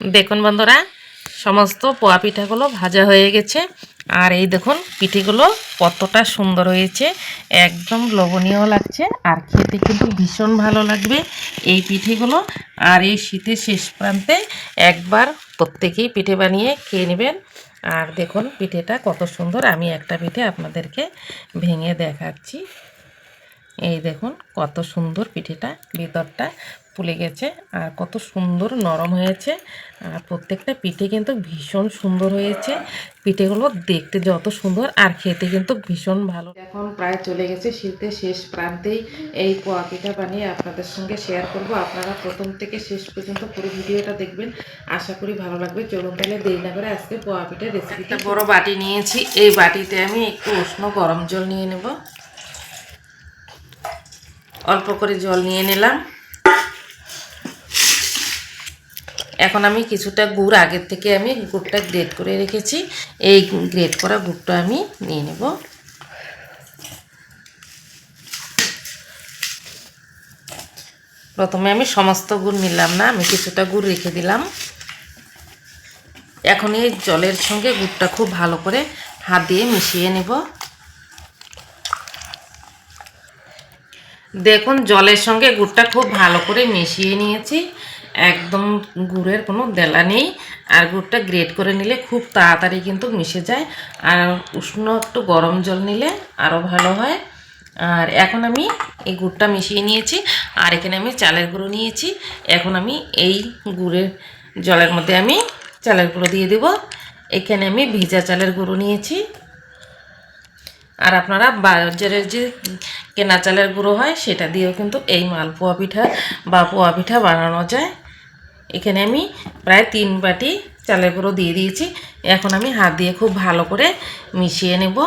দেখুন বন্ধুরা, সমস্ত পোয়া পিঠাগুলো ভাজা হয়ে গেছে। আর এই দেখুন, পিঠেগুলো কতটা সুন্দর হয়েছে, একদম লোভনীয় লাগছে, আর খেতে কিন্তু ভীষণ ভালো লাগবে এই পিঠেগুলো। আর এই শীতের শেষ প্রান্তে একবার প্রত্যেকেই পিঠে বানিয়ে খেয়ে নেবেন। আর দেখুন, পিঠেটা কত সুন্দর, আমি একটা পিঠে আপনাদেরকে ভেঙে দেখাচ্ছি। এই দেখুন কত সুন্দর পিঠেটা ভিতরটা ফুলে গেছে আর কত সুন্দর নরম হয়েছে। আর প্রত্যেকটা পিঠে কিন্তু ভীষণ সুন্দর হয়েছে। পিঠেগুলো দেখতে যত সুন্দর আর খেতে কিন্তু ভীষণ ভালো। এখন প্রায় চলে গেছে শীতের শেষ প্রান্তেই। এই পোয়া পিঠা বানিয়ে আপনাদের সঙ্গে শেয়ার করব। আপনারা প্রথম থেকে শেষ পর্যন্ত পুরো ভিডিওটা দেখবেন। আশা করি ভালো লাগবে। চলুন তাহলে দেরি না করে আজকে পোয়া পিঠার রেসিপিটা বড় বাটি নিয়েছি। এই বাটিতে আমি একটু উষ্ণ গরম জল নিয়ে নেব। অল্প করে জল নিয়ে নিলাম। এখন আমি কিছুটা গুড় আগের থেকে আমি গুড়টা গ্রেট করে রেখেছি। এই গ্রেট করা গুড়টা আমি নিয়ে নেব। প্রথমে আমি সমস্ত গুড় নিলাম না, আমি কিছুটা গুড় রেখে দিলাম। এখন এই জলের সঙ্গে গুড়টা খুব ভালো করে হাত দিয়ে মিশিয়ে নেব। দেখুন, জলের সঙ্গে গুড়টা খুব ভালো করে মিশিয়ে নিয়েছি। একদম গুড়ের কোনো দেলা নেই। আর গুড়টা গ্রেট করে নিলে খুব তাড়াতাড়ি কিন্তু মিশে যায়। আর উষ্ণ একটু গরম জল নিলে আরও ভালো হয়। আর এখন আমি এই গুড়টা মিশিয়ে নিয়েছি। আর এখানে আমি চালের গুঁড়ো নিয়েছি। এখন আমি এই গুড়ের জলের মধ্যে আমি চালের গুঁড়ো দিয়ে দেব। এখানে আমি ভিজা চালের গুঁড়ো নিয়েছি। আর আপনারা বাজারের যে কেনা চালের গুঁড়ো হয়, সেটা দিয়েও কিন্তু এই মালপোয়া পিঠা বা পোয়া পিঠা বানানো যায়। এখানে আমি প্রায় তিন বাটি চালের গুঁড়ো দিয়ে দিয়েছি। এখন আমি হাত দিয়ে খুব ভালো করে মিশিয়ে নেব।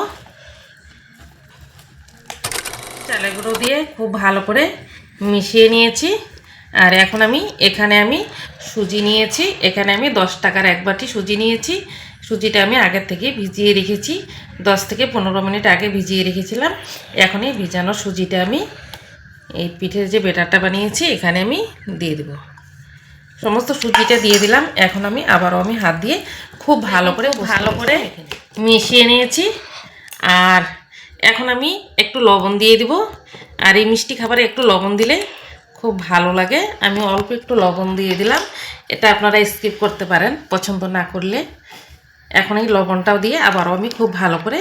চালের গুঁড়ো দিয়ে খুব ভালো করে মিশিয়ে নিয়েছি। আর এখন আমি এখানে আমি সুজি নিয়েছি এখানে আমি দশ টাকার এক বাটি সুজি নিয়েছি। সুজিটা আমি আগের থেকে ভিজিয়ে রেখেছি দশ থেকে পনেরো মিনিট আগে ভিজিয়ে রেখেছিলাম। এখন এই ভিজানো সুজিটা আমি এই পিঠের যে বেটারটা বানিয়েছি এখানে আমি দিয়ে দেবো। সমস্ত সুজিটা দিয়ে দিলাম এখন আমি আবারও আমি হাত দিয়ে খুব ভালো করে ভালো করে মিশিয়ে নিয়েছি আর এখন আমি একটু লবণ দিয়ে দিব। আর এই মিষ্টি খাবারে একটু লবণ দিলে খুব ভালো লাগে। আমি অল্প একটু লবণ দিয়ে দিলাম। এটা আপনারা স্কিপ করতে পারেন, পছন্দ না করলে। এখন এই লবণটাও দিয়ে আবারও আমি খুব ভালো করে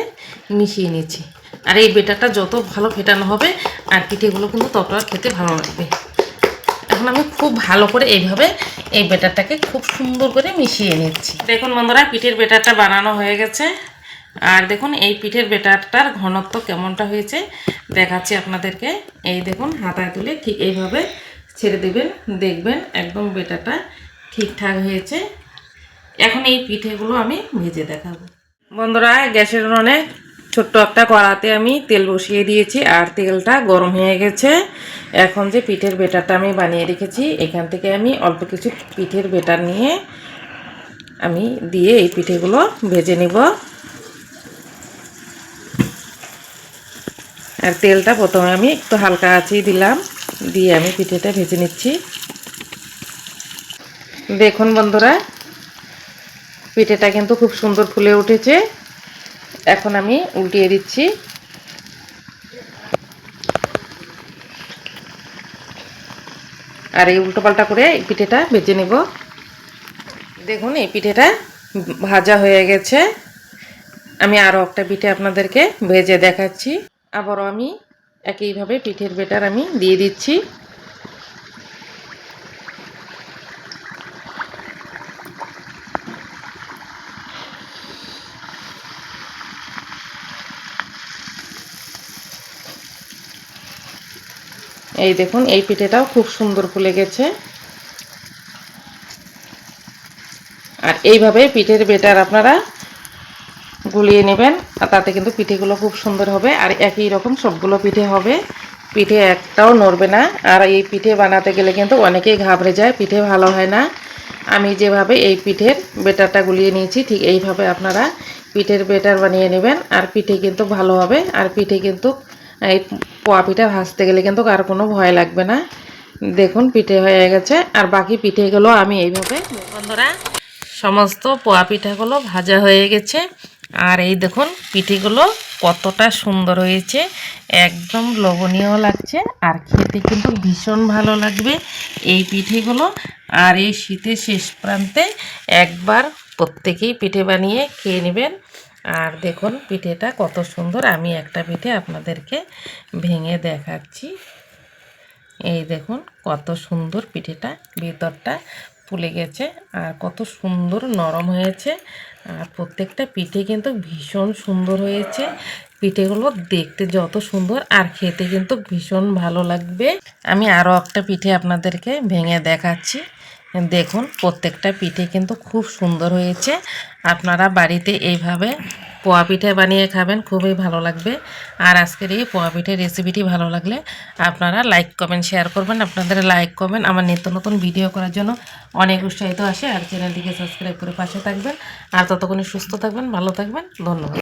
মিশিয়ে নিচ্ছি। আর এই বেটারটা যত ভালো ফেটানো হবে, আর পিঠেগুলো কিন্তু ততটা খেতে ভালো লাগবে। এখন আমি খুব ভালো করে এইভাবে এই বেটারটাকে খুব সুন্দর করে মিশিয়ে নিচ্ছি। দেখুন বন্ধুরা, পিঠের বেটারটা বানানো হয়ে গেছে। আর দেখুন, এই পিঠের বেটারটার ঘনত্ব কেমনটা হয়েছে, দেখাচ্ছি আপনাদেরকে। এই দেখুন, হাতায় তুলে ঠিক এইভাবে ছেড়ে দেবেন, দেখবেন একদম বেটারটা ঠিকঠাক হয়েছে। এখন এই পিঠেগুলো আমি ভেজে দেখাবো। বন্ধুরা, গ্যাসের উনুনে ছোট্ট একটা কড়াতে আমি তেল বসিয়ে দিয়েছি আর তেলটা গরম হয়ে গেছে। এখন যে পিঠের বেটারটা আমি বানিয়ে রেখেছি, এখান থেকে আমি অল্প কিছু পিঠের বেটার নিয়ে আমি দিয়ে এই পিঠেগুলো ভেজে নিব। আর তেলটা প্রথমে আমি একটু হালকা আঁচেই দিলাম, দিয়ে আমি পিঠেটা ভেজে নিচ্ছি। দেখুন বন্ধুরা, পিঠেটা কিন্তু খুব সুন্দর ফুলে উঠেছে। এখন আমি উল্টিয়ে দিচ্ছি। আর এই উল্টো পাল্টা করে এই পিঠেটা ভেজে নেব। দেখুন, এই পিঠেটা ভাজা হয়ে গেছে। আমি আরও একটা পিঠে আপনাদেরকে ভেজে দেখাচ্ছি। আবারও আমি একইভাবে পিঠের বেটার আমি দিয়ে দিচ্ছি। এই দেখুন, এই পিঠেটাও খুব সুন্দর ফুলে গেছে। আর এইভাবে পিঠের বেটার আপনারা গুলিয়ে নেবেন। আর তাতে কিন্তু পিঠেগুলো খুব সুন্দর হবে। আর একই রকম সবগুলো পিঠে হবে। পিঠে একটাও নড়বে না। আর এই পিঠে বানাতে গেলে কিন্তু অনেকেই ঘাবড়ে যায়। পিঠে ভালো হয় না। আমি যেভাবে এই পিঠের বেটারটা গুলিয়ে নিয়েছি, ঠিক এইভাবে আপনারা পিঠের বেটার বানিয়ে নেবেন। আর পিঠে কিন্তু ভালো হবে। আর পিঠে কিন্তু এই পোয়া পিঠা ভাজতে গেলে কিন্তু আর কোনো ভয় লাগবে না। দেখুন, পিঠে হয়ে গেছে। আর বাকি পিঠেগুলো আমি এইভাবে, বন্ধুরা, সমস্ত পোয়া পিঠাগুলো ভাজা হয়ে গেছে। আর এই দেখুন পিঠেগুলো কতটা সুন্দর হয়েছে, একদম লোভনীয় লাগছে আর খেতে কিন্তু ভীষণ ভালো লাগবে এই পিঠেগুলো। আর এই শীতের শেষ প্রান্তে একবার প্রত্যেকেই পিঠে বানিয়ে খেয়ে নেবেন। আর দেখুন পিঠেটা কত সুন্দর, আমি একটা পিঠে আপনাদেরকে ভেঙে দেখাচ্ছি। এই দেখুন কত সুন্দর পিঠেটা, ভিতরটা ফুলে গেছে আর কত সুন্দর নরম হয়েছে। আর প্রত্যেকটা পিঠে কিন্তু ভীষণ সুন্দর হয়েছে। পিঠেগুলো দেখতে যত সুন্দর আর খেতে কিন্তু ভীষণ ভালো লাগবে। আমি আরও একটা পিঠে আপনাদেরকে ভেঙে দেখাচ্ছি। দেখুন, প্রত্যেকটা পিঠে কিন্তু খুব সুন্দর হয়েছে। আপনারা বাড়িতে এইভাবে পোয়া পিঠে বানিয়ে খাবেন, খুবই ভালো লাগবে। আর আজকের এই পোয়া পিঠের রেসিপিটি ভালো লাগলে আপনারা লাইক কমেন্ট শেয়ার করবেন। আপনাদের লাইক কমেন্ট আমার নিত্য নতুন ভিডিও করার জন্য অনেক উৎসাহিত আসে। আর চ্যানেলটিকে সাবস্ক্রাইব করে পাশে থাকবেন। আর ততক্ষণে সুস্থ থাকবেন, ভালো থাকবেন। ধন্যবাদ।